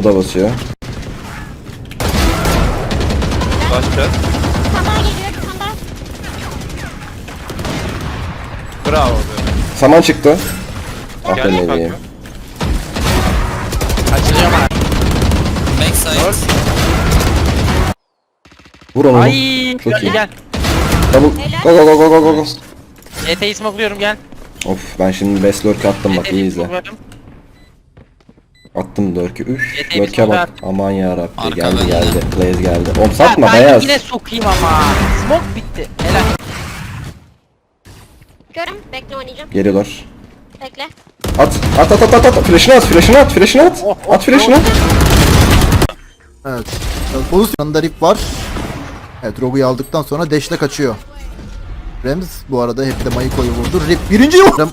O da basıyor. Başka. Bir tane daha geliyor. Bir tane daha. Bravo be. Saman çıktı. Ah be Gel ne kanka. diyeyim. Açılıyor bana. Backside. Vur onu. Ay Çok gel iyi. gel. Double. Go go go go go go go. ET'yi smokluyorum gel. Of ben şimdi best lurk attım bak iyi izle. smokluyorum. Attım lurk'ü. Üf Yeteği lurk'e bak. Aman yarabbi Arka geldi bende. geldi. Blaze geldi. Oğlum satma ben beyaz. yine sokayım ama. Smoke bitti. Helal. Görüm. Bekle oynayacağım. Geliyorlar. Bekle. At at at at at at. Flash'ını at flash'ını at flash'ını at. Oh, At flash'ını at. Evet. Bonus yanında rip var. Evet Rogu'yu aldıktan sonra dash'le kaçıyor. Rems bu arada hep de Maiko'yu vurdu. Rip birinci vurdu.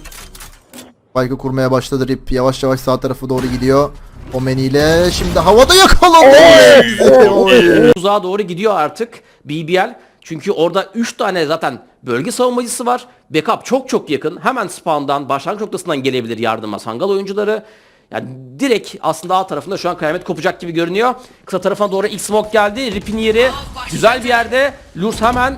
Spike'ı kurmaya başladı Rip. Yavaş yavaş sağ tarafı doğru gidiyor. Omen ile şimdi havada yakaladı. Oy. uzağa doğru gidiyor artık BBL. Çünkü orada 3 tane zaten bölge savunmacısı var. Backup çok çok yakın. Hemen spawn'dan, başlangıç noktasından gelebilir yardıma Sangal oyuncuları. Yani direkt aslında A tarafında şu an kıyamet kopacak gibi görünüyor. Kısa tarafına doğru ilk smoke geldi. Rip'in yeri güzel bir yerde. Lurs hemen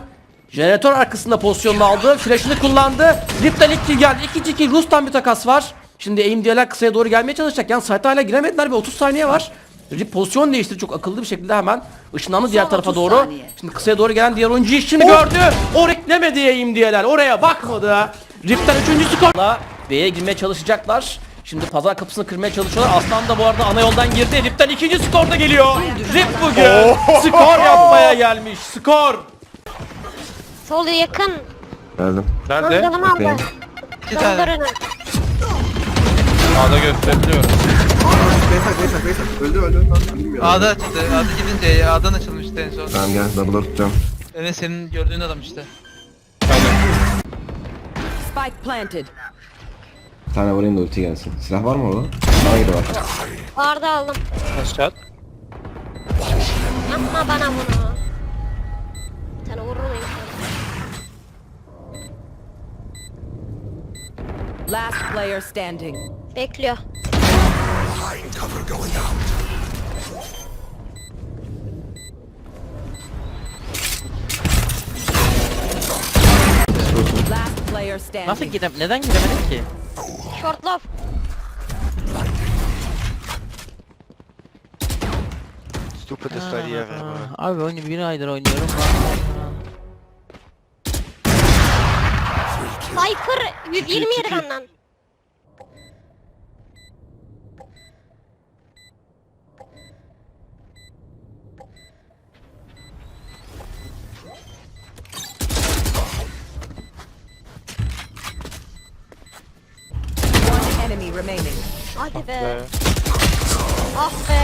jeneratör arkasında pozisyonunu aldı. Flash'ını kullandı. Rip'ten ilk kill geldi. İkinci kill Rus'tan bir takas var. Şimdi aim diyorlar kısaya doğru gelmeye çalışacak. Yani site'a hala giremediler ve 30 saniye var. Rip pozisyon değiştirdi çok akıllı bir şekilde hemen ışınlandı diğer tarafa doğru. Şimdi kısaya doğru gelen diğer oyuncuyu şimdi gördü. O reklemedi aim diyeler. Oraya bakmadı. Rip'ten üçüncü skorla B'ye girmeye çalışacaklar. Şimdi pazar kapısını kırmaya çalışıyorlar. Aslan da bu arada ana yoldan girdi. Rip'ten ikinci skor da geliyor. Rip bugün skor yapmaya gelmiş. Skor. Sol yakın. Geldim. Nerede? Mangalım aldı. Bakayım. İki tane. Döndürün. A'da gösteriliyorum. A'da açıldı. A'da gidince A'dan açılmıştı en son. Tamam gel double tutacağım. Enes senin gördüğün adam işte. Spike planted. Bir tane vurayım da ulti gelsin. Silah var mı orada? Bana gidi var. Arda aldım. Aşağı. Yapma bana bunu. Last player standing. Bekliyor. Last player standing. Nasıl gidem neden gidemedim ki? Short love. Aa, Abi oyunu bir aydır oynuyorum. Cypher 127 benden. One enemy remaining. Hadi be. Ah be.